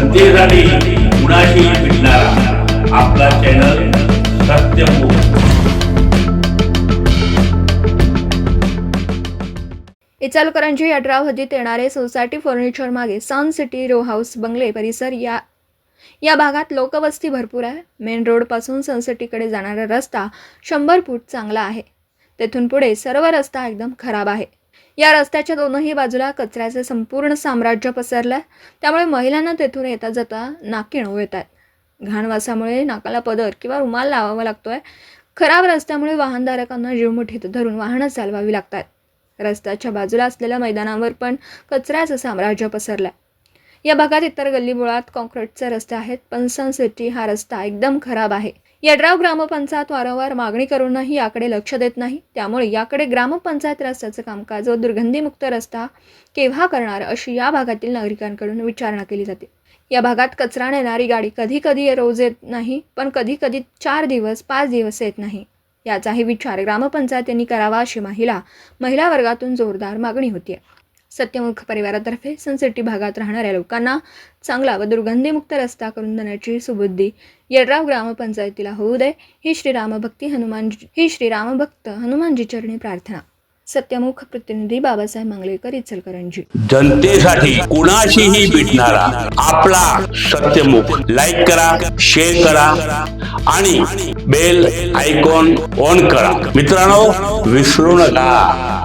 जनतेसाठी कुणाशी भेटणारा. आपला चॅनल सत्यमुख इचालकरांची अठरा हद्दीत येणारे सोसायटी फर्निचर मागे सन सिटी रो हाऊस बंगले परिसर या या भागात लोकवस्ती भरपूर आहे. मेन रोडपासून सनसिटीकडे जाणारा रस्ता शंभर फूट चांगला आहे. तेथून पुढे सर्व रस्ता एकदम खराब आहे. या रस्त्याच्या दोनही बाजूला कचऱ्याचे संपूर्ण साम्राज्य पसरलं आहे त्यामुळे महिलांना तेथून येता जाता नाकिणव येत आहेत घाणवासामुळे नाकाला पदर किंवा रुमाल लावावा लागतोय. खराब रस्त्यामुळे वाहनधारकांना जीवमुठीत धरून वाहनं चालवावी लागतात. रस्त्याच्या बाजूला असलेल्या मैदानावर पण कचऱ्याचं साम्राज्य पसरलं या भागात इतर गल्लीबोळात कॉन्क्रीटचे रस्ते आहेत. पण सन सिटी हा रस्ता एकदम खराब आहे. यड्राव ग्रामपंचायत वारंवार मागणी करूनही याकडे लक्ष देत नाही. त्यामुळे याकडे ग्रामपंचायत रस्त्याचं कामकाज व दुर्गंधीमुक्त रस्ता केव्हा करणार अशी या भागातील नागरिकांकडून विचारणा केली जाते. या भागात कचरा नेणारी गाडी कधी कधी रोज येत नाही पण कधी कधी चार दिवस पाच दिवस येत नाही. याचाही विचार ग्रामपंचायतींनी करावा अशी महिला महिला वर्गातून जोरदार मागणी होती सत्यमुख परिवारातर्फे सनसिटी भागात राहणाऱ्या लोकांना चांगला व दुर्गंधीमुक्त रस्ता करून देण्याची सुबुद्धी. येड्राव ग्रामपंचायतीला होऊ दे. ही श्रीरामभक्ती हनुमानजी ही श्रीरामभक्त हनुमानजी चरणी प्रार्थना. सत्यमुख प्रतिनिधी बाबासाहेब मांगलेकर इचलकरंजी. जनतेसाठी कुणाशीही भेटणारा आपला सत्यमुख लाईक करा शेअर करा आणि बेल आयकॉन ऑन करा. मित्रांनो विसरू नका.